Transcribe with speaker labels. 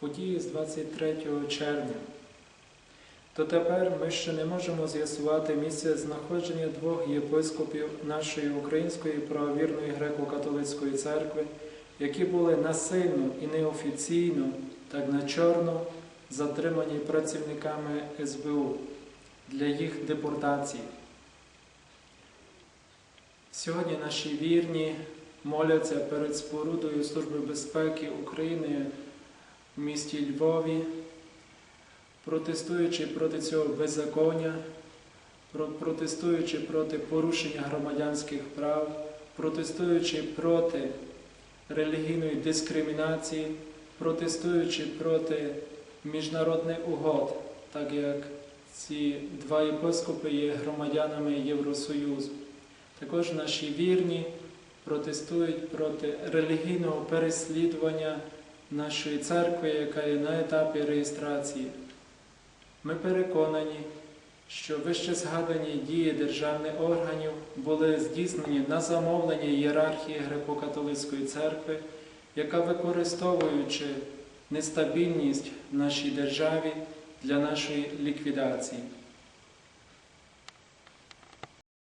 Speaker 1: події з 23 червня. Дотепер ми ще не можемо з'ясувати місце знаходження двох єпископів нашої Української правовірної греко-католицької церкви, які були насильно і неофіційно, так на чорно, затримані працівниками СБУ для їх депортації. Сьогодні наші вірні моляться перед спорудою Служби безпеки України в місті Львові, протестуючи проти цього беззаконня, протестуючи проти порушення громадянських прав, протестуючи проти релігійної дискримінації, протестуючи проти міжнародних угод, так як ці два єпископи є громадянами Євросоюзу. Також наші вірні протестують проти релігійного переслідування нашої церкви, яка є на етапі реєстрації. Ми переконані, що вище згадані дії державних органів були здійснені на замовлення ієрархії Греко-католицької церкви, яка використовуючи нестабільність в нашій державі для нашої ліквідації.